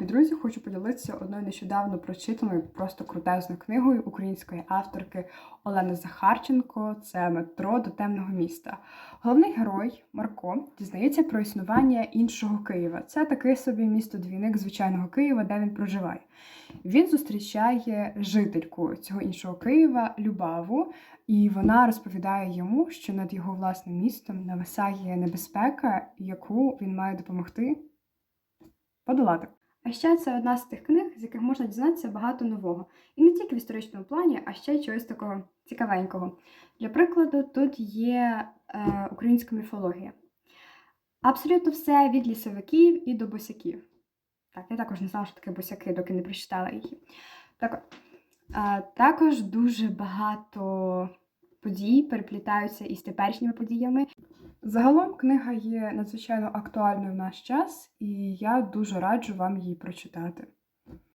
любі друзі, хочу поділитися одною нещодавно прочитаною просто крутезною книгою української авторки Олени Захарченко. Це метро до темного міста. Головний герой Марко дізнається про існування іншого Києва. Це такий собі місто-двійник звичайного Києва, де він проживає. Він зустрічає жительку цього іншого Києва Любаву, і вона розповідає йому, що над його власним містом нависає небезпека, яку він має допомогти подолати. А ще це одна з тих книг, з яких можна дізнатися багато нового. І не тільки в історичному плані, а ще й чогось такого цікавенького. Для прикладу, тут є е, українська міфологія. Абсолютно все від лісовиків і до босяків. Так, я також не знала, що таке босяки, доки не прочитала їх. Так. Е, також дуже багато подій переплітаються із теперішніми подіями. Загалом книга є надзвичайно актуальною в наш час, і я дуже раджу вам її прочитати.